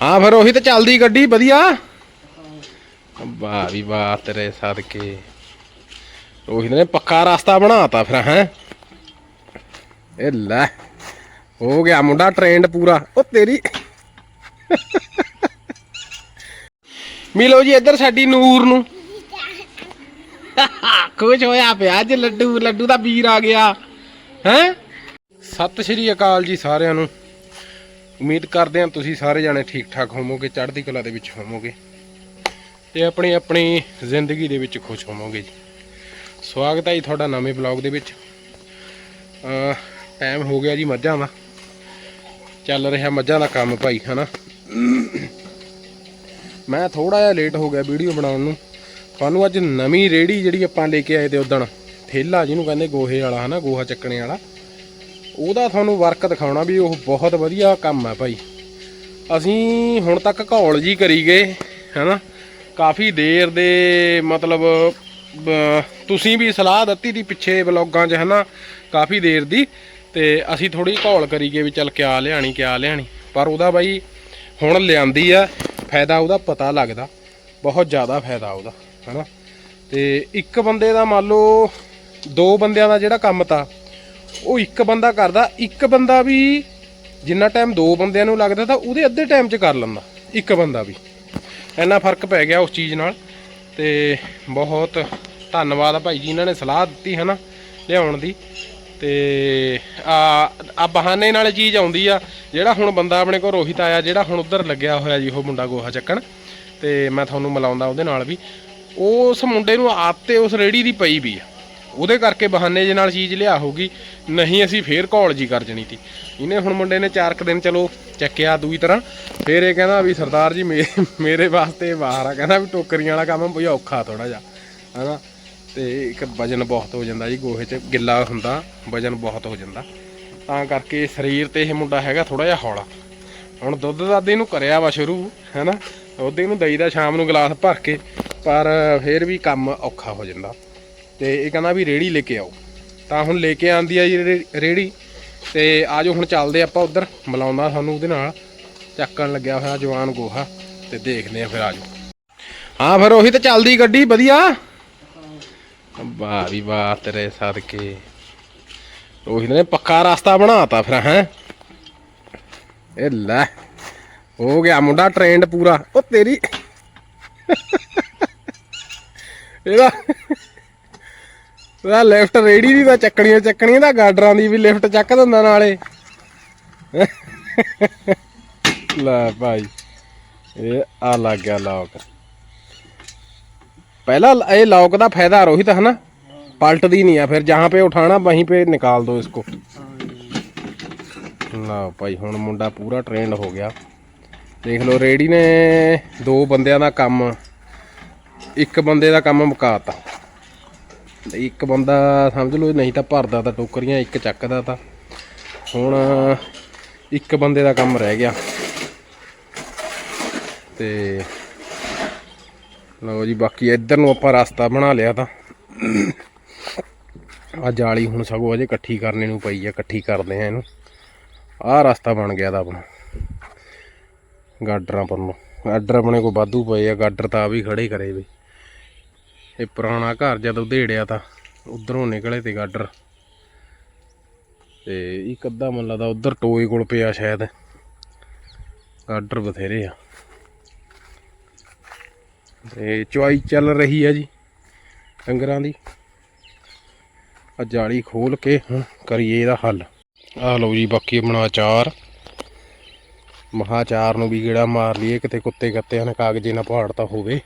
ਹਾਂ, ਫਿਰ ਉਹੀ ਤਾਂ ਚੱਲਦੀ ਗੱਡੀ, ਵਧੀਆ। ਵਾਹ ਵੀ ਵਾਹ, ਤੇਰੇ ਸਦਕੇ। ਉਹੀ ਨੇ ਪੱਕਾ ਰਸਤਾ ਬਣਾਤਾ ਫਿਰ, ਹੈ। ਇਹ ਲੈ, ਹੋ ਗਿਆ ਮੁੰਡਾ ਟ੍ਰੇਨਡ ਪੂਰਾ। ਉਹ ਤੇਰੀ ਮਿਲੋ ਜੀ ਇੱਧਰ ਸਾਡੀ ਨੂਰ ਨੂੰ। ਖੁਸ਼ ਹੋਇਆ ਪਿਆ ਅੱਜ ਲੱਡੂ ਲੱਡੂ ਦਾ ਵੀਰ ਆ ਗਿਆ, ਹੈ। ਸਤਿ ਸ਼੍ਰੀ ਅਕਾਲ ਜੀ ਸਾਰਿਆਂ ਨੂੰ। ਉਮੀਦ ਕਰਦੇ ਹਾਂ ਤੁਸੀਂ ਸਾਰੇ ਜਾਣੇ ਠੀਕ ਠਾਕ ਹੋਵੋਗੇ, ਚੜ੍ਹਦੀ ਕਲਾ ਦੇ ਵਿੱਚ ਹੋਵੋਗੇ ਤੇ ਆਪਣੀ ਆਪਣੀ ਜ਼ਿੰਦਗੀ ਦੇ ਵਿੱਚ ਖੁਸ਼ ਹੋਵੋਗੇ ਜੀ। ਸਵਾਗਤ ਹੈ ਜੀ ਤੁਹਾਡਾ ਨਵੇਂ ਬਲੌਗ ਦੇ ਵਿੱਚ। ਟਾਈਮ ਹੋ ਗਿਆ ਜੀ ਮੱਝਾਂ ਦਾ। ਚੱਲ ਰਿਹਾ ਮੱਝਾਂ ਦਾ ਕੰਮ ਭਾਈ, ਹਨਾ? ਮੈਂ ਥੋੜਾ ਜਿਹਾ ਲੇਟ ਹੋ ਗਿਆ ਵੀਡੀਓ ਬਣਾਉਣ ਨੂੰ। ਤੁਹਾਨੂੰ ਅੱਜ ਨਵੀਂ ਰੇੜੀ ਜਿਹੜੀ ਆਪਾਂ ਲੈ ਕੇ ਆਏ ਤੇ ਉਦਣ ਥੇਲਾ ਜਿਹਨੂੰ ਕਹਿੰਦੇ ਗੋਹੇ ਵਾਲਾ, ਹਨਾ, ਗੋਹਾ ਚੱਕਣੇ ਵਾਲਾ। ਉਹਦਾ ਤੁਹਾਨੂੰ ਵਰਕ ਦਿਖਾਉਣਾ ਵੀ ਉਹ ਬਹੁਤ ਵਧੀਆ ਕੰਮ ਹੈ ਭਾਈ। ਅਸੀਂ ਹੁਣ ਤੱਕ ਘੌਲ ਜੀ ਕਰੀ ਗਏ, ਹਨਾ? ਕਾਫੀ ਦੇਰ ਦੇ ਮਤਲਬ ਤੁਸੀਂ ਵੀ ਸਲਾਹ ਦਿੱਤੀ ਦੀ ਪਿੱਛੇ ਵਲੌਗਾਂ 'ਚ, ਹਨਾ? ਕਾਫੀ ਦੇਰ ਦੀ, ਤੇ ਅਸੀਂ ਥੋੜੀ ਘੌਲ ਕਰੀ ਗਏ ਵੀ ਚੱਲ ਕਿਆ ਲਿਆਣੀ ਕਿਆ ਲਿਆਣੀ। ਪਰ ਉਹਦਾ ਬਾਈ ਹੁਣ ਲਿਆਂਦੀ ਆ, ਫਾਇਦਾ ਉਹਦਾ ਪਤਾ ਲੱਗਦਾ। ਬਹੁਤ ਜ਼ਿਆਦਾ ਫਾਇਦਾ ਉਹਦਾ, ਹਨਾ? ਤੇ ਇੱਕ ਬੰਦੇ ਦਾ ਮੰਨ ਲਓ, ਦੋ ਬੰਦਿਆਂ ਦਾ ਜਿਹੜਾ ਕੰਮ ਤਾਂ ਉਹ ਇੱਕ ਬੰਦਾ ਕਰਦਾ, ਇੱਕ ਬੰਦਾ ਵੀ ਜਿੰਨਾ ਟਾਈਮ ਦੋ ਬੰਦਿਆਂ ਨੂੰ ਲੱਗਦਾ ਤਾਂ ਉਹਦੇ ਅੱਧੇ ਟਾਈਮ 'ਚ ਕਰ ਲੈਂਦਾ, ਇੱਕ ਬੰਦਾ ਵੀ। ਇੰਨਾ ਫ਼ਰਕ ਪੈ ਗਿਆ ਉਸ ਚੀਜ਼ ਨਾਲ ਤੇ ਬਹੁਤ ਧੰਨਵਾਦ ਆ ਭਾਈ ਜੀ ਇਹਨਾਂ ਨੇ ਸਲਾਹ ਦਿੱਤੀ ਹੈ ਨਾ ਲਿਆਉਣ ਦੀ। ਤੇ ਆ ਆ ਬਹਾਨੇ ਨਾਲ ਚੀਜ਼ ਆਉਂਦੀ ਆ, ਜਿਹੜਾ ਹੁਣ ਬੰਦਾ ਆਪਣੇ ਕੋਲ ਰੋਹਿਤ ਆਇਆ, ਜਿਹੜਾ ਹੁਣ ਉਧਰ ਲੱਗਿਆ ਹੋਇਆ ਜੀ ਉਹ ਮੁੰਡਾ ਗੋਹਾ ਚੱਕਣ। ਤੇ ਮੈਂ ਤੁਹਾਨੂੰ ਮਿਲਾਉਂਦਾ ਉਹਦੇ ਨਾਲ ਵੀ। ਉਸ ਮੁੰਡੇ ਨੂੰ ਆਪ ਤੇ ਉਸ ਰੇੜੀ ਦੀ ਪਈ ਵੀ ਆ। ਉਹਦੇ ਕਰਕੇ ਬਹਾਨੇ ਜੇ ਨਾਲ ਚੀਜ਼ ਲਿਆ ਹੋਊਗੀ, ਨਹੀਂ ਅਸੀਂ ਫੇਰ ਘੋਲ ਜੀ ਕਰ ਜਣੀ ਤੀ। ਇਹਨੇ ਹੁਣ ਮੁੰਡੇ ਨੇ ਚਾਰ ਕੁ ਦਿਨ ਚਲੋ ਚੱਕਿਆ ਦੂਈ ਤਰ੍ਹਾਂ, ਫੇਰ ਇਹ ਕਹਿੰਦਾ ਵੀ ਸਰਦਾਰ ਜੀ ਮੇ- ਮੇਰੇ ਵਾਸਤੇ ਬਾਹਰ ਆ, ਕਹਿੰਦਾ ਵੀ ਟੋਕਰੀਆਂ ਵਾਲਾ ਕੰਮ ਬਈ ਔਖਾ ਥੋੜਾ ਜਿਹਾ, ਹਨਾ। ਤੇ ਇੱਕ ਵਜਨ ਬਹੁਤ ਹੋ ਜਾਂਦਾ ਜੀ, ਗੋਹੇ 'ਚ ਗਿੱਲਾ ਹੁੰਦਾ, ਵਜਨ ਬਹੁਤ ਹੋ ਜਾਂਦਾ। ਤਾਂ ਕਰਕੇ ਸਰੀਰ ਤੇ ਇਹ ਮੁੰਡਾ ਹੈਗਾ ਥੋੜਾ ਜਿਹਾ ਹੌਲਾ। ਹੁਣ ਦੁੱਧ ਦਾਦੇ ਨੂੰ ਕਰਿਆ ਵਾ ਸ਼ੁਰੂ, ਹੈਨਾ। ਉਹਦੇ ਨੂੰ ਦਈਦਾ ਸ਼ਾਮ ਨੂੰ ਗਲਾਸ ਭਰ ਕੇ, ਪਰ ਫੇਰ ਵੀ ਕੰਮ ਔਖਾ ਹੋ ਜਾਂਦਾ। ਤੇ ਇਹ ਕਹਿੰਦਾ ਵੀ ਰੇੜੀ ਲੈ ਕੇ ਆਓ। ਤਾਂ ਹੁਣ ਲੈ ਕੇ ਆਂਦੀ ਆ ਜੀ ਰੇ- ਰੇੜੀ। ਤੇ ਆਜੋ ਹੁਣ ਚੱਲਦੇ ਆਪਾਂ ਉਧਰ, ਮਿਲਾਉਂਦਾ ਸਾਨੂੰ ਉਹਦੇ ਨਾਲ। ਚੱਕਣ ਲੱਗਿਆ ਹੋਇਆ ਜਵਾਨ ਗੋਹਾ, ਤੇ ਦੇਖਦੇ ਆ ਫਿਰ ਆਜੋ ਹਾਂ, ਫਿਰ ਉਹੀ ਤਾਂ ਚੱਲਦੀ ਗੱਡੀ, ਵਧੀਆ। ਵਾਹ ਵੀ ਵਾਹ ਤੇਰੇ ਸਦਕੇ। ਉਹੀ ਨੇ ਪੱਕਾ ਰਸਤਾ ਬਣਾਤਾ ਫਿਰ, ਹੈ। ਇਹ ਲੈ, ਹੋ ਗਿਆ ਮੁੰਡਾ ਟ੍ਰੇਨਡ ਪੂਰਾ। ਉਹ ਤੇਰੀ। ਇਹਦਾ ਇਹਦਾ ਲਿਫਟ ਰੇੜੀ ਦੀ ਤਾਂ ਚੱਕਣੀਆਂ ਚੱਕਣੀਆਂ ਦਾ ਗਾਡਰਾਂ ਦੀ ਵੀ ਲਿਫਟ ਚੱਕ ਦਿੰਦਾ ਨਾਲੇ ਲੈ ਭਾਈ ਇਹ ਆ ਲੱਗ ਗਿਆ ਲੌਕ पहला ये लॉक का फायदा रोहित है ना पलटदी नहीं है फिर जहाँ पे उठाना वहीं पे निकाल दो इसको ਲਾ ਭਾਈ ਹੁਣ ਮੁੰਡਾ ਪੂਰਾ ਟ੍ਰੇਨਡ ਹੋ ਗਿਆ ਦੇਖ ਲਓ ਰੇੜੀ ਨੇ ਦੋ ਬੰਦਿਆਂ ਦਾ ਕੰਮ ਇੱਕ ਬੰਦੇ ਦਾ ਕੰਮ ਮੁਕਾਤਾ ਤੇ ਇੱਕ ਬੰਦਾ ਸਮਝ ਲਓ, ਨਹੀਂ ਤਾਂ ਭਰਦਾ ਤਾਂ ਟੋਕਰੀਆਂ, ਇੱਕ ਚੱਕਦਾ ਤਾਂ। ਹੁਣ ਇੱਕ ਬੰਦੇ ਦਾ ਕੰਮ ਰਹਿ ਗਿਆ। ਤੇ ਲਓ ਜੀ, ਬਾਕੀ ਇੱਧਰ ਨੂੰ ਆਪਾਂ ਰਸਤਾ ਬਣਾ ਲਿਆ ਤਾਂ। ਆ ਜਾਲੀ ਹੁਣ ਸਗੋਂ ਅਜੇ ਇਕੱਠੀ ਕਰਨੇ ਨੂੰ ਪਈ ਆ, ਇਕੱਠੀ ਕਰਦੇ ਆ ਇਹਨੂੰ। ਆਹ ਰਸਤਾ ਬਣ ਗਿਆ ਦਾ ਆਪਣਾ। ਗਾਡਰਾਂ ਪਰ ਨੂੰ। ਗਾਡਰ ਆਪਣੇ ਕੋਲ ਵਾਧੂ ਪਏ ਆ, ਗਾਡਰ ਤਾਂ ਆ ਵੀ ਖੜੇ ਕਰੇ ਵੀ। ਇਹ ਪੁਰਾਣਾ ਘਰ ਜਦੋਂ ਢੇੜਿਆ ਤਾਂ ਉਧਰੋਂ ਨਿਕਲੇ ਤੇ ਗਾਡਰ। ਤੇ ਇੱਕ ਅੱਧਾ ਮਨ ਲੱਗਦਾ ਉਧਰ ਟੋਏ ਕੋਲ ਪਿਆ ਸ਼ਾਇਦ। ਗਾਡਰ ਬਥੇਰੇ ਆ। ਤੇ ਚੁਆਈ ਚੱਲ ਰਹੀ ਆ ਜੀ ਡੰਗਰਾਂ ਦੀ। ਆ ਜਾਲੀ ਖੋਲ ਕੇ ਹੁਣ ਕਰੀਏ ਇਹਦਾ ਹੱਲ। ਆ ਲਓ ਜੀ ਬਾਕੀ ਆਪਣਾ ਅਚਾਰ ਮਹਾ ਨੂੰ ਵੀ ਗੇੜਾ ਮਾਰ ਲਈਏ, ਕਿਤੇ ਕੁੱਤੇ ਕੱਤਿਆਂ ਨੇ ਕਾਗਜ਼ੇ ਨਾ ਪਹਾੜਤਾ ਹੋਵੇ।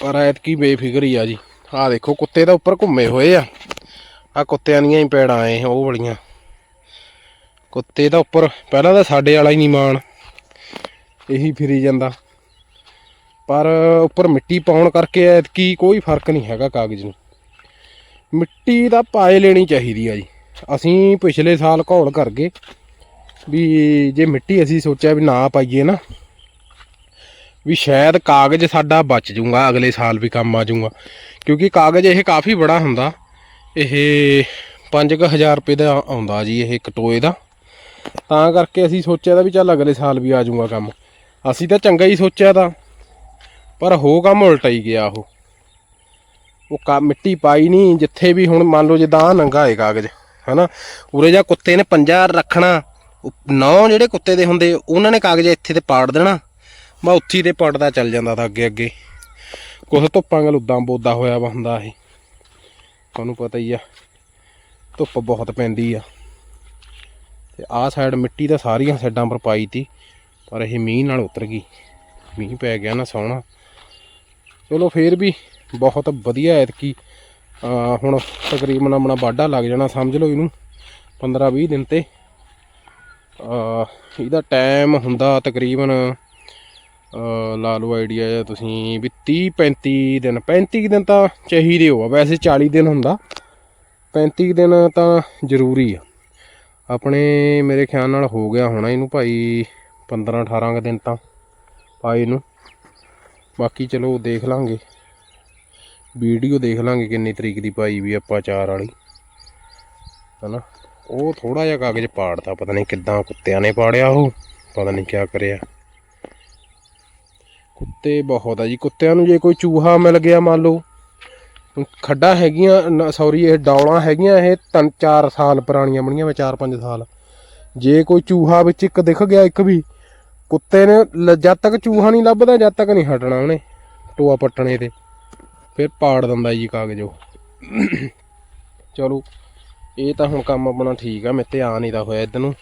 ਪਰ ਐਤਕੀ ਬੇਫਿਕਰੀ ਆ ਜੀ। ਆ ਦੇਖੋ, ਕੁੱਤੇ ਤਾਂ ਉੱਪਰ ਘੁੰਮੇ ਹੋਏ ਆ। ਆ ਕੁੱਤਿਆਂ ਦੀਆਂ ਹੀ ਪੈੜਾਂ ਐ, ਉਹ ਬੜੀਆਂ। ਕੁੱਤੇ ਤਾਂ ਉੱਪਰ, ਪਹਿਲਾਂ ਤਾਂ ਸਾਡੇ ਵਾਲਾ ਹੀ ਨਹੀਂ ਮਾਣ। ਇਹੀ ਫਿਰੀ ਜਾਂਦਾ। ਪਰ ਉੱਪਰ ਮਿੱਟੀ ਪਾਉਣ ਕਰਕੇ ਐਤਕੀ ਕੋਈ ਫ਼ਰਕ ਨਹੀਂ ਹੈਗਾ ਕਾਗਜ਼ ਨੂੰ। ਮਿੱਟੀ ਦਾ ਪਾਏ ਲੈਣੀ ਚਾਹੀਦੀ ਆ ਜੀ। ਅਸੀਂ ਪਿਛਲੇ ਸਾਲ ਘੋਲ ਕਰ ਗਏ ਵੀ ਜੇ ਮਿੱਟੀ ਅਸੀਂ ਸੋਚਿਆ ਵੀ ਨਾ ਪਾਈਏ ਨਾ ਵੀ ਸ਼ਾਇਦ ਕਾਗਜ਼ ਸਾਡਾ ਬਚ ਜੂਗਾ, ਅਗਲੇ ਸਾਲ ਵੀ ਕੰਮ ਆ ਜੂਗਾ। ਕਿਉਂਕਿ ਕਾਗਜ਼ ਇਹ ਕਾਫੀ ਬੜਾ ਹੁੰਦਾ। ਇਹ 5000 ਰੁਪਏ ਦਾ ਆਉਂਦਾ ਜੀ ਇਹ ਕਟੋਏ ਦਾ। ਤਾਂ ਕਰਕੇ ਅਸੀਂ ਸੋਚਿਆ ਦਾ ਵੀ ਚੱਲ ਅਗਲੇ ਸਾਲ ਵੀ ਆ ਜੂਗਾ ਕੰਮ। ਅਸੀਂ ਤਾਂ ਚੰਗਾ ਹੀ ਸੋਚਿਆ ਤਾਂ, ਪਰ ਹੋ ਕੰਮ ਉਲਟਾ ਹੀ ਗਿਆ ਉਹ। ਉਹ ਕਾ ਮਿੱਟੀ ਪਾਈ ਨਹੀਂ, ਜਿੱਥੇ ਵੀ ਹੁਣ ਮੰਨ ਲਓ ਜਿੱਦਾਂ ਆਹ ਨੰਗਾ ਹੈ ਕਾਗਜ਼, ਹਨਾ? ਉਰੇ ਜਾਂ ਕੁੱਤੇ ਨੇ ਪੰਜਾ ਰੱਖਣਾ ਨੌ ਜਿਹੜੇ ਕੁੱਤੇ ਦੇ ਹੁੰਦੇ, ਉਹਨਾਂ ਨੇ ਕਾਗਜ਼ ਇੱਥੇ ਤੇ ਪਾੜ ਦੇਣਾ। ਮੈਂ ਉੱਥੀ ਤੇ ਪੜਦਾ ਚੱਲ ਜਾਂਦਾ ਤਾਂ ਅੱਗੇ ਅੱਗੇ। ਕੁਛ ਧੁੱਪਾਂ ਗਲ ਉਦਾਂ ਬੋਦਾ ਹੋਇਆ ਵਾ ਹੁੰਦਾ ਇਹ। ਤੁਹਾਨੂੰ ਪਤਾ ਹੀ ਆ, ਧੁੱਪ ਬਹੁਤ ਪੈਂਦੀ ਆ। ਤੇ ਆਹ ਸਾਈਡ ਮਿੱਟੀ ਤਾਂ ਸਾਰੀਆਂ ਸਾਈਡਾਂ ਪਰ ਪਾਈ ਤੀ, ਪਰ ਇਹ ਮੀਂਹ ਨਾਲ ਉਤਰ ਗਈ। ਮੀਂਹ ਪੈ ਗਿਆ ਨਾ ਸੋਹਣਾ। ਚਲੋ ਫੇਰ ਵੀ ਬਹੁਤ ਵਧੀਆ ਐਤਕੀ ਹੁਣ ਤਕਰੀਬਨ ਆਪਣਾ ਵਾਢਾ ਲੱਗ ਜਾਣਾ, ਸਮਝ ਲਓ ਇਹਨੂੰ 15 20 ਦਿਨ ਤੇ। ਇਹਦਾ ਟਾਈਮ ਹੁੰਦਾ ਤਕਰੀਬਨ ਲਾ ਲਓ ਆਈਡੀਆ ਜਾਂ ਤੁਸੀਂ ਵੀ 30 35 ਦਿਨ 35 ਦਿਨ ਤਾਂ ਚਾਹੀਦੇ ਹੋ ਵੈਸੇ 40 ਦਿਨ ਹੁੰਦਾ। 35 ਦਿਨ ਤਾਂ ਜ਼ਰੂਰੀ ਆ। ਆਪਣੇ ਮੇਰੇ ਖਿਆਲ ਨਾਲ ਹੋ ਗਿਆ ਹੋਣਾ ਇਹਨੂੰ ਭਾਈ 15 18 ਕੁ ਦਿਨ ਤਾਂ ਪਾਏ ਨੂੰ। ਬਾਕੀ ਚਲੋ ਦੇਖ ਲਾਂਗੇ। ਵੀਡੀਓ ਦੇਖ ਲਾਂਗੇ ਕਿੰਨੀ ਤਰੀਕ ਦੀ ਪਾਈ ਵੀ ਆਪਾਂ ਚਾਰ ਵਾਲੀ। ਹਨਾ? ਉਹ ਥੋੜਾ ਜਿਹਾ ਕਾਗਜ਼ ਪਾੜਤਾ, ਪਤਾ ਨਹੀਂ ਕਿੱਦਾਂ ਕੁੱਤਿਆਂ ਨੇ ਪਾੜਿਆ ਉਹ, ਪਤਾ ਨਹੀਂ ਕਿਆ ਕਰਿਆ। ਕੁੱਤੇ ਬਹੁਤ ਆ ਜੀ, ਕੁੱਤਿਆਂ ਨੂੰ ਜੇ ਕੋਈ ਚੂਹਾ ਮਿਲ ਗਿਆ ਮੰਨ ਲਓ ਖੱਡਾਂ ਹੈਗੀਆਂ ਸੌਰੀ ਇਹ ਡੌਲਾਂ ਹੈਗੀਆਂ, ਇਹ ਤਿੰਨ ਚਾਰ ਸਾਲ ਪੁਰਾਣੀਆਂ ਬਣੀਆਂ ਵੇ 4-5 ਸਾਲ। ਜੇ ਕੋਈ ਚੂਹਾ ਵਿੱਚ ਇੱਕ ਦਿਖ ਗਿਆ, ਇੱਕ ਵੀ, ਕੁੱਤੇ ਨੇ ਜਦ ਤੱਕ ਚੂਹਾ ਨਹੀਂ ਲੱਭਦਾ, ਜਦ ਤੱਕ ਨਹੀਂ ਹਟਣਾ ਉਹਨੇ, ਟੋਆ ਪੱਟਣੇ ਤੇ, ਫਿਰ ਪਾੜ ਦਿੰਦਾ ਜੀ ਕਾਗਜ਼ ਉਹ। ਚਲੋ, ਇਹ ਤਾਂ ਹੁਣ ਕੰਮ ਆਪਣਾ ਠੀਕ ਆ ਮੇਰੇ ਤੇ ਆ ਨਹੀਂ ਦਾ ਹੋਇਆ ਇਧਰ ਨੂੰ।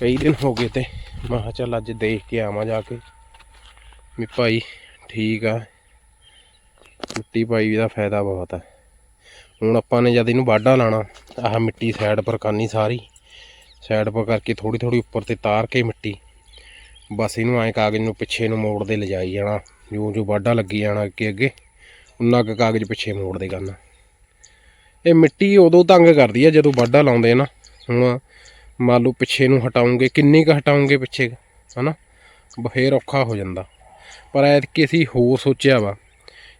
ਕਈ ਦਿਨ ਹੋ ਗਏ ਤੇ, ਮੈਂ ਕਿਹਾ ਚੱਲ ਅੱਜ ਦੇਖ ਕੇ ਆਵਾਂ ਜਾ ਕੇ। ਵੀ ਭਾਈ ਠੀਕ ਆ। ਮਿੱਟੀ ਪਾਈ ਦਾ ਫਾਇਦਾ ਬਹੁਤ ਆ। ਹੁਣ ਆਪਾਂ ਨੇ ਜਦ ਇਹਨੂੰ ਵਾਢਾ ਲਾਣਾ ਆਹ ਮਿੱਟੀ ਸਾਈਡ ਪਰ ਕਰਨੀ ਸਾਰੀ। ਸਾਈਡ ਪਰ ਕਰਕੇ ਥੋੜੀ ਥੋੜੀ ਉੱਪਰ ਤੇ ਤਾਰ ਕੇ ਮਿੱਟੀ। ਬਸ ਇਹਨੂੰ ਐਂ ਕਾਗਜ਼ ਨੂੰ ਪਿੱਛੇ ਨੂੰ ਮੋੜਦੇ ਲਿਜਾਈ ਜਾਣਾ। ਜੋ ਜੋ ਵਾਢਾ ਲੱਗੀ ਜਾਣਾ ਅੱਗੇ ਅੱਗੇ, ਉਨਾ ਕੁ ਕਾਗਜ਼ ਪਿੱਛੇ ਮੋੜਦੇ ਕਰਨਾ। ਇਹ ਮਿੱਟੀ ਉਦੋਂ ਤੰਗ ਕਰਦੀ ਆ ਜਦੋਂ ਵਾਢਾ ਲਾਉਂਦੇ ਨਾ। ਹੁਣ ਮੰਨ ਲਓ ਪਿੱਛੇ ਨੂੰ ਹਟਾਉਂਗੇ, ਕਿੰਨੀ ਕੁ ਹਟਾਉਂਗੇ ਪਿੱਛੇ, ਹਨਾ? ਫੇਰ ਔਖਾ ਹੋ ਜਾਂਦਾ। ਪਰ ਐਤਕੀ ਅਸੀਂ ਹੋਰ ਸੋਚਿਆ ਵਾ,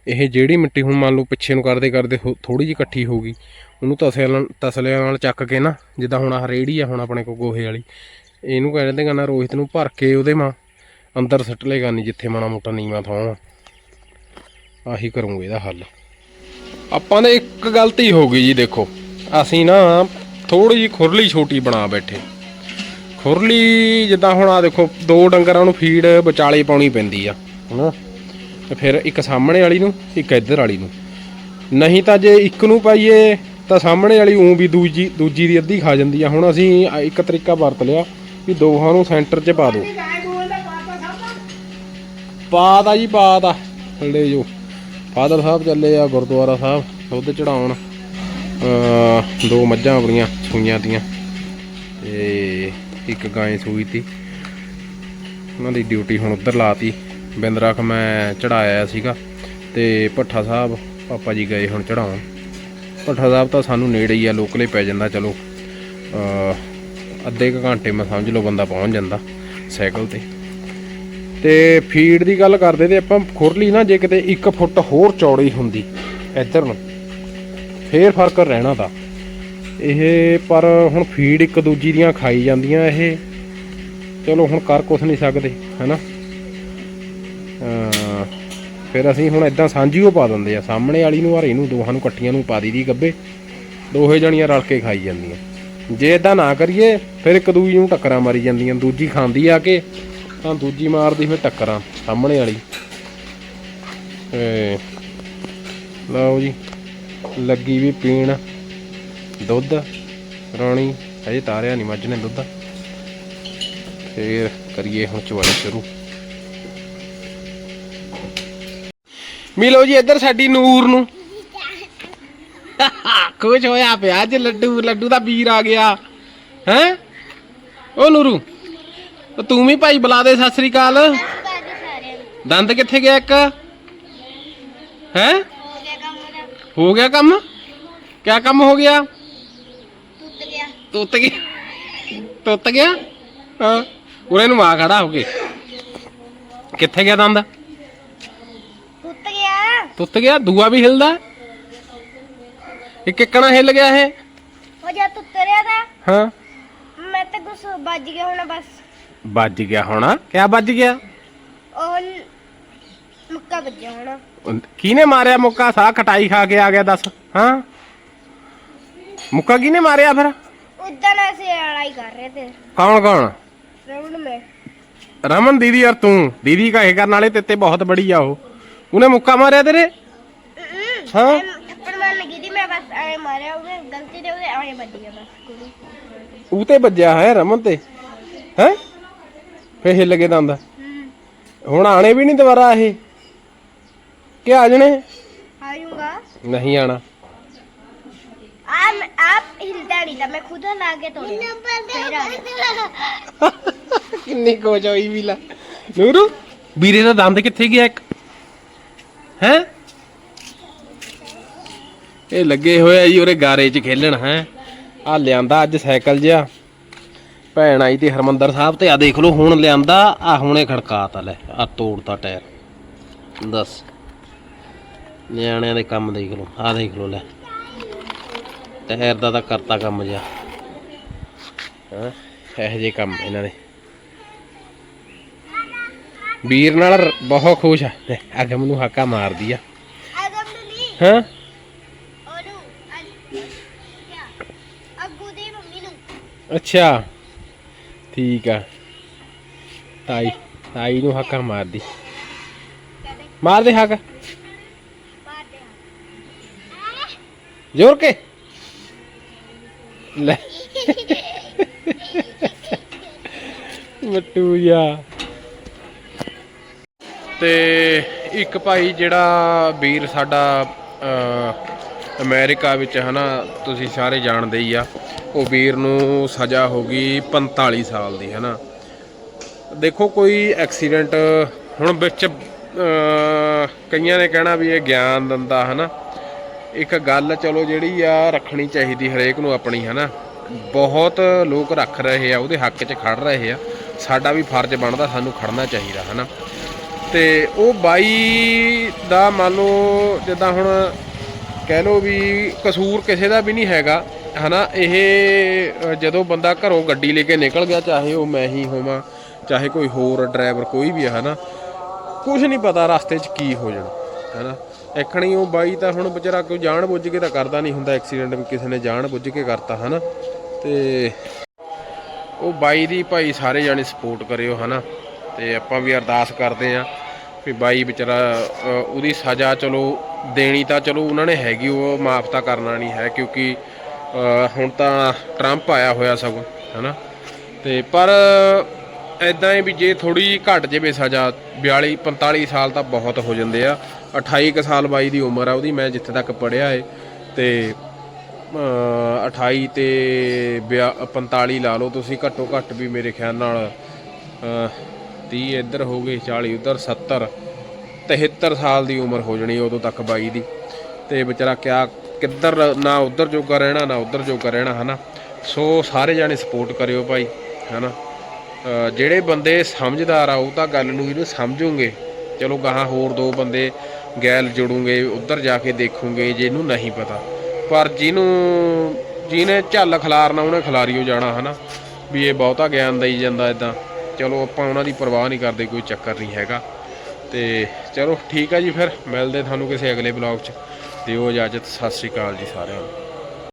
ਇਹ ਜਿਹੜੀ ਮਿੱਟੀ ਹੁਣ ਮੰਨ ਲਓ ਪਿੱਛੇ ਨੂੰ ਕਰਦੇ ਕਰਦੇ ਥੋੜੀ ਜਿਹੀ ਇਕੱਠੀ ਹੋ ਗਈ, ਉਹਨੂੰ ਤਸਲਿਆਂ ਨਾਲ ਤਸਲਿਆਂ ਨਾਲ ਚੱਕ ਕੇ ਨਾ, ਜਿੱਦਾਂ ਹੁਣ ਆਹ ਰੇੜੀ ਆ ਹੁਣ ਆਪਣੇ ਕੋ ਗੋਹੇ ਵਾਲੀ, ਇਹਨੂੰ ਕਹਿੰਦੇ ਕਹਿੰਦਾ ਰੋਹਿਤ ਨੂੰ ਭਰ ਕੇ ਉਹਦੇ ਮਾਂ, ਅੰਦਰ ਸੱਟ ਲੇਗਾ ਨਹੀਂ ਜਿੱਥੇ ਮਾਣਾ ਮੋਟਾ ਨੀਵਾਂ ਥਾਂ ਆਹੀ ਕਰੂੰਗੇ ਇਹਦਾ ਹੱਲ। ਆਪਾਂ ਨੇ ਇੱਕ ਗਲਤੀ ਹੋ ਗਈ ਜੀ ਦੇਖੋ, ਅਸੀਂ ਨਾ ਥੋੜੀ ਜਿਹੀ ਖੁਰਲੀ ਛੋਟੀ ਬਣਾ ਬੈਠੇ। ਖੁਰਲੀ ਜਿੱਦਾਂ ਹੁਣ ਆ ਦੇਖੋ, ਦੋ ਡੰਗਰਾਂ ਨੂੰ ਫੀਡ ਵਿਚਾਲੇ ਪਾਉਣੀ ਪੈਂਦੀ ਆ। ਹਨਾ ਤੇ ਫਿਰ ਇੱਕ ਸਾਹਮਣੇ ਵਾਲੀ ਨੂੰ, ਇੱਕ ਇੱਧਰ ਵਾਲੀ ਨੂੰ। ਨਹੀਂ ਤਾਂ ਜੇ ਇੱਕ ਨੂੰ ਪਾਈਏ, ਤਾਂ ਸਾਹਮਣੇ ਵਾਲੀ ਉਂ ਵੀ ਦੂਜੀ ਦੂਜੀ ਦੀ ਅੱਧੀ ਖਾ ਜਾਂਦੀ ਆ। ਹੁਣ ਅਸੀਂ ਇੱਕ ਤਰੀਕਾ ਵਰਤ ਲਿਆ ਵੀ ਦੋਹਾਂ ਨੂੰ ਸੈਂਟਰ 'ਚ ਪਾ ਦਿਓ। ਪਾਦਾ ਜੀ ਪਾਦਾ ਥੱਲੇ ਜੋ। ਫਾਦਰ ਸਾਹਿਬ ਚੱਲੇ ਆ ਗੁਰਦੁਆਰਾ ਸਾਹਿਬ, ਦੁੱਧ ਚੜਾਉਣ। ਦੋ ਮੱਝਾਂ ਆਪਣੀਆਂ ਸੂਈਆਂ ਤੀਆਂ। ਤੇ ਇੱਕ ਗਾਂ ਸੂਈ ਤੀ। ਉਹਨਾਂ ਦੀ ਡਿਊਟੀ ਹੁਣ ਉੱਧਰ ਲਾਤੀ। ਬਿੰਦਰਾਖ ਮੈਂ ਚੜਾਇਆ ਸੀਗਾ ਤੇ ਭੱਠਾ ਸਾਹਿਬ ਪਾਪਾ ਜੀ ਗਏ ਹੁਣ ਚੜਾਉਣ। ਭੱਠਾ ਸਾਹਿਬ ਤਾਂ ਸਾਨੂੰ ਨੇੜੇ ਹੀ ਆ ਲੋਕਲੇ ਪੈ ਜਾਂਦਾ, ਚਲੋ। ਅੱਧੇ ਕੁ ਘੰਟੇ ਮੈਂ ਸਮਝ ਲਓ ਬੰਦਾ ਪਹੁੰਚ ਜਾਂਦਾ ਸਾਈਕਲ ਤੇ। ਤੇ ਫੀਡ ਦੀ ਗੱਲ ਕਰਦੇ ਤੇ ਆਪਾਂ ਖੁਰਲੀ ਨਾ, ਜੇ ਕਿਤੇ 1 ਫੁੱਟ ਹੋਰ ਚੌੜੀ ਹੁੰਦੀ ਇੱਧਰ ਨੂੰ, ਫੇਰ ਫ਼ਰਕ ਰਹਿਣਾ ਤਾਂ ਇਹ ਪਰ ਹੁਣ ਫੀਡ ਇੱਕ ਦੂਜੀ ਦੀਆਂ ਖਾਈ ਜਾਂਦੀਆਂ, ਇਹ। ਚਲੋ ਹੁਣ ਕਰ ਕੁਛ ਨਹੀਂ ਸਕਦੇ, ਹੈਨਾ? ਅਹ ਫਿਰ ਅਸੀਂ ਹੁਣ ਇਦਾਂ ਸਾਂਝੀ ਉਹ ਪਾ ਦਿੰਦੇ ਆ। ਸਾਹਮਣੇ ਵਾਲੀ ਨੂੰ ਹਰੇ ਨੂੰ, ਦੋਹਾਂ ਨੂੰ ਇਕੱਠੀਆਂ ਨੂੰ ਪਾ ਦੀ ਗੱਬੇ। ਦੋਹੇ ਜਣੀਆਂ ਰਲ ਕੇ ਖਾਈ ਜਾਂਦੀਆਂ। ਜੇ ਇਦਾਂ ਨਾ ਕਰੀਏ, ਫਿਰ ਇੱਕ ਦੂਜੀ ਨੂੰ ਟੱਕਰਾਂ ਮਾਰੀ ਜਾਂਦੀਆਂ। ਦੂਜੀ ਖਾਂਦੀ ਆ ਕੇ, ਤਾਂ ਦੂਜੀ ਮਾਰਦੀ ਫਿਰ ਟੱਕਰਾਂ, ਸਾਹਮਣੇ ਵਾਲੀ। ਏ ਲਓ ਜੀ, ਲੱਗੀ ਵੀ ਪੀਣ ਦੁੱਧ। ਰਾਣੀ, ਹਜੇ ਤਾਰਿਆ ਨਹੀਂ ਮੱਝ ਨੇ ਦੁੱਧ। ਫੇਰ ਕਰੀਏ ਹੁਣ ਚਵਾਈ ਸ਼ੁਰੂ। ਮਿਲੋ ਜੀ ਇੱਧਰ ਸਾਡੀ ਨੂਰ ਨੂੰ। ਖੁਸ਼ ਹੋਇਆ ਪਿਆ ਅੱਜ ਲੱਡੂ ਲੱਡੂ ਦਾ ਵੀਰ ਆ ਗਿਆ। ਹੈ? ਉਹ ਨੂਰੂ ਤੂੰ ਵੀ ਭਾਈ ਬੁਲਾ ਦੇ, ਸਤਿ ਸ੍ਰੀ ਅਕਾਲ। ਦੰਦ ਕਿੱਥੇ ਗਿਆ ਇੱਕ? ਹੈ? ਹੋ ਗਿਆ ਕੰਮ? ਕਿਆ ਕੰਮ ਹੋ ਗਿਆ? ਤੁੱਤ ਗਿਆ। ਤੁੱਤ ਗਿਆ? ਹਾਂ। ਉਰੇ ਨੂੰ ਆ ਖੜਾ ਹੋ ਕੇ। ਕਿੱਥੇ ਗਿਆ ਦੰਦ? ਤੁੱਤ ਗਿਆ ਦੂਆ ਵੀ ਹਿਲਦਾ। ਇੱਕ ਇੱਕਣਾ ਹਿੱਲ ਗਿਆ ਇਹ। ਉਹ ਜਦ ਤੂੰ ਤਰਿਆ ਤਾਂ ਹਾਂ। ਮੈਂ ਤੇ ਕੁਛ ਵੱਜ ਗਿਆ ਹੁਣ ਬਸ। ਵੱਜ ਗਿਆ ਹੋਣਾ? ਕਿਆ ਵੱਜ ਗਿਆ? ਉਹ ਮੁੱਕਾ ਵੱਜਿਆ ਹੁਣ। ਕਿਹਨੇ ਮਾਰਿਆ ਮੁੱਕਾ? ਸਾਹ ਖਟਾਈ ਖਾ ਕੇ ਆ ਗਿਆ ਦੱਸ। ਹਾਂ। ਮੁੱਕਾ ਕਿਹਨੇ ਮਾਰਿਆ ਫਿਰ? ਉਦੋਂ ਅਸੀਂ ਲੜਾਈ ਕਰ ਰਹੇ ਤੇ। ਕੌਣ ਕੌਣ? ਰਾਉਂਡ में ਰਮਨ ਦੀਦੀ ਯਾਰ ਤੂੰ। ਦੀਦੀ ਕਹੇ ਕਰਨ ਵਾਲੇ ਤੇਤੇ ਬਹੁਤ ਬੜੀ ਆ ਉਹ। ਉਹਨੇ ਮੁੱਕਾ ਮਾਰਿਆ ਤੇਰੇ? ਹਾਂ ਥੱਪੜ ਮਾਰਨ ਲੱਗੀ ਸੀ ਮੈਂ ਬਸ ਐ ਮਾਰਿਆ ਉਹਨੇ ਗਲਤੀ ਦੇ ਉਹਦੇ ਐ ਵੱਜ ਗਿਆ ਬਸ ਕੁੜੀ। ਉਹ ਤੇ ਵੱਜਿਆ ਹੈ ਰਮਨ ਤੇ ਹੈ? ਫੇ ਹਿੱਲ ਕੇ ਦੰਦ। ਹੁਣ ਆਣੇ ਵੀ ਨਹੀਂ ਦੁਬਾਰਾ ਇਹ? ਕਿ ਆ ਜਣੇ? ਆਇੂੰਗਾ ਨਹੀਂ ਆਣਾ ਆਪ ਆਪ ਹਿਲਦਾ ਨਹੀਂ ਤਾਂ ਮੈਂ ਖੁਦ ਲਾ ਕੇ ਆ ਗਿਆ। ਕਿੰਨੀ ਕੋਚ ਹੋਈ ਵੀ ਲਾ ਨੂਰੂ ਵੀਰੇ ਦਾ ਦੰਦ ਕਿੱਥੇ ਗਿਆ ਇੱਕ? ਹੈ? ਇਹ ਲੱਗੇ ਹੋਏ ਆ ਜੀ ਉਹਰੇ ਗਾਰੇ 'ਚ ਖੇਲਣ, ਹੈ। ਆ ਲਿਆਂਦਾ ਅੱਜ ਸਾਈਕਲ ਜਿਆ ਭੈਣ ਆਈ ਤੇ ਹਰਮੰਦਰ ਸਾਹਿਬ ਤੇ ਆ ਦੇਖ ਲਓ, ਹੁਣ ਲਿਆਂਦਾ ਆ ਹੁਣੇ ਖੜਕਾਤਾ, ਲੈ ਆ ਤੋੜਤਾ ਟਾਇਰ। ਦੱਸ। ਨਿਆਣਿਆਂ ਦੇ ਕੰਮ ਦੇਖ ਲਓ ਆ ਦੇਖ ਲਓ, ਲੈ। ਟਾਇਰ ਦਾ ਤਾਂ ਕਰਤਾ ਕੰਮ ਜਿਆ ਹਾਂ, ਇਹੋ ਜਿਹੇ ਕੰਮ ਇਹਨਾਂ ਦੇ। ਵੀਰ ਨਾਲ ਬਹੁਤ ਖੁਸ਼ ਆ। ਲੈ, ਅੱਗੇ ਮੈਨੂੰ ਹਾਕਾ ਮਾਰਦੀ ਆ। ਅਗਮ ਨੂੰ ਨਹੀਂ। ਹਾਂ? ਅੱਗੂ ਦੀ ਮੰਮੀ ਨੂੰ। ਅੱਛਾ। ਠੀਕ ਆ। ਤਾਈ ਤਾਈ ਨੂੰ ਹਾਕਾ ਮਾਰਦੀ। ਮਾਰ ਦੇ ਹੱਕ। ਜ਼ੋਰ ਕੇ। ਲੈ। ਮੱਟੂ ਜਾ ਤੇ ਇੱਕ ਭਾਈ ਜਿਹੜਾ ਵੀਰ ਸਾਡਾ ਅਹ, ਅਮਰੀਕਾ ਵਿੱਚ ਹਨਾ ਤੁਸੀਂ ਸਾਰੇ ਜਾਣਦੇ ਹੀ ਆ ਉਹ ਵੀਰ ਨੂੰ ਸਜ਼ਾ ਹੋ ਗਈ 45 ਸਾਲ ਦੀ ਹਨਾ। ਦੇਖੋ ਕੋਈ ਐਕਸੀਡੈਂਟ ਹੁਣ ਵਿੱਚ ਕਈਆਂ ਨੇ ਕਹਿਣਾ ਵੀ ਇਹ ਗਿਆਨ ਦਿੰਦਾ ਹਨਾ। ਇੱਕ ਗੱਲ ਚਲੋ ਜਿਹੜੀ ਆ ਰੱਖਣੀ ਚਾਹੀਦੀ ਹਰੇਕ ਨੂੰ ਆਪਣੀ ਹਨਾ। ਬਹੁਤ ਲੋਕ ਰੱਖ ਰਹੇ ਆ ਉਹਦੇ ਹੱਕ 'ਚ ਖੜ ਰਹੇ ਆ। ਸਾਡਾ ਵੀ ਫਰਜ਼ ਬਣਦਾ ਸਾਨੂੰ ਖੜਨਾ ਚਾਹੀਦਾ ਹਨਾ। ਤੇ ਉਹ ਬਾਈ ਦਾ ਮੰਨ ਲਓ ਜਿੱਦਾਂ ਹੁਣ ਕਹਿ ਲਓ ਵੀ ਕਸੂਰ ਕਿਸੇ ਦਾ ਵੀ ਨਹੀਂ ਹੈਗਾ, ਹਨਾ? ਇਹ ਜਦੋਂ ਬੰਦਾ ਘਰੋਂ ਗੱਡੀ ਲੈ ਕੇ ਨਿਕਲ ਗਿਆ, ਚਾਹੇ ਉਹ ਮੈਂ ਹੀ ਹੋਵਾਂ, ਚਾਹੇ ਕੋਈ ਹੋਰ ਡਰਾਈਵਰ ਕੋਈ ਵੀ ਆ, ਹਨਾ? ਕੁਝ ਨਹੀਂ ਪਤਾ ਰਸਤੇ 'ਚ ਕੀ ਹੋ ਜਾਣਾ, ਹਨਾ? ਐਖਣੀ ਉਹ ਬਾਈ ਤਾਂ ਹੁਣ ਵਿਚਾਰਾ ਕੋਈ ਜਾਣ ਬੁੱਝ ਕੇ ਤਾਂ ਕਰਦਾ ਨਹੀਂ ਹੁੰਦਾ, ਐਕਸੀਡੈਂਟ ਵੀ ਕਿਸੇ ਨੇ ਜਾਣ ਬੁੱਝ ਕੇ ਕਰਤਾ, ਹਨਾ? ਤੇ ਉਹ ਬਾਈ ਦੀ ਭਾਈ ਸਾਰੇ ਜਾਣੇ ਸਪੋਰਟ ਕਰਿਓ, ਹਨਾ? ਤੇ ਆਪਾਂ ਵੀ ਅਰਦਾਸ ਕਰਦੇ ਆਂ। ਵੀ ਬਾਈ ਵਿਚਾਰਾ ਉਹਦੀ ਸਜ਼ਾ ਚਲੋ ਦੇਣੀ ਤਾਂ ਚਲੋ ਉਹਨਾਂ ਨੇ ਹੈਗੀ ਉਹ ਮਾਫ ਤਾਂ ਕਰਨਾ ਨਹੀਂ ਹੈ ਕਿਉਂਕਿ ਹੁਣ ਤਾਂ ਟਰੰਪ ਆਇਆ ਹੋਇਆ ਸਗੋਂ ਹਨਾ? ਤੇ ਪਰ ਐਦਾਂ ਹੈ ਵੀ ਜੇ ਥੋੜੀ ਘਟ ਜਾਵੇ ਸਜ਼ਾ 42 45 ਸਾਲ ਤਾਂ ਬਹੁਤ ਹੋ ਜਾਂਦੇ ਆ। 28 ਕੁ ਸਾਲ ਬਾਈ ਦੀ ਉਮਰ ਆ ਉਹਦੀ ਮੈਂ ਜਿੱਥੇ ਤੱਕ ਪੜਿਆ ਏ। ਤੇ ਅ, 28 ਤੇ ਬਿਆ- 45 ਲਾ ਲਓ ਤੁਸੀਂ ਘੱਟੋ ਘੱਟ ਵੀ ਮੇਰੇ ਖਿਆਲ ਨਾਲ 30 ਇੱਧਰ ਹੋ ਗਏ 40 ਉੱਧਰ 70 73 ਸਾਲ ਦੀ ਉਮਰ ਹੋ ਜਣੀ ਉਦੋਂ ਤੱਕ ਬਾਈ ਦੀ। ਤੇ ਵਿਚਾਰਾ ਕਿਆ ਕਿੱਧਰ ਨਾ ਉੱਧਰ ਜੋਗਾ ਰਹਿਣਾ ਨਾ ਉੱਧਰ ਜੋਗਾ ਰਹਿਣਾ ਹਨਾ? ਸੋ ਸਾਰੇ ਜਾਣੇ ਸਪੋਰਟ ਕਰਿਓ ਭਾਈ ਹਨਾ? ਅ, ਜਿਹੜੇ ਬੰਦੇ ਸਮਝਦਾਰ ਆ ਉਹ ਤਾਂ ਗੱਲ ਨੂੰ ਇਹਨੂੰ ਸਮਝੂਗੇ। ਚਲੋ ਗਾਹਾਂ ਹੋਰ ਦੋ ਬੰਦੇ ਗੈਲ ਜੁੜੂਗੇ ਉੱਧਰ ਜਾ ਕੇ ਦੇਖੂਗੇ ਜਿਹਨੂੰ ਨਹੀਂ ਪਤਾ। ਪਰ ਜਿਹਨੂੰ ਜਿਹਨੇ ਝੱਲ ਖਿਲਾਰਨਾ ਉਹਨੇ ਖਿਲਾਰੀਓ ਜਾਣਾ ਹਨਾ? ਵੀ ਇਹ ਬਹੁਤਾ ਗਿਆਨ ਦਈ ਜਾਂਦਾ ਇਦਾਂ ਚਲੋ ਆਪਾਂ ਉਹਨਾਂ ਦੀ ਪਰਵਾਹ ਨਹੀਂ ਕਰਦੇ, ਕੋਈ ਚੱਕਰ ਨਹੀਂ ਹੈਗਾ। ਤੇ ਚਲੋ ਠੀਕ ਆ ਜੀ ਫਿਰ, ਮਿਲਦੇ ਤੁਹਾਨੂੰ ਕਿਸੇ ਅਗਲੇ ਬਲੌਗ 'ਚ। ਦਿਓ ਇਜਾਜ਼ਤ, ਸਤਿ ਸ਼੍ਰੀ ਅਕਾਲ ਜੀ ਸਾਰਿਆਂ ਨੂੰ।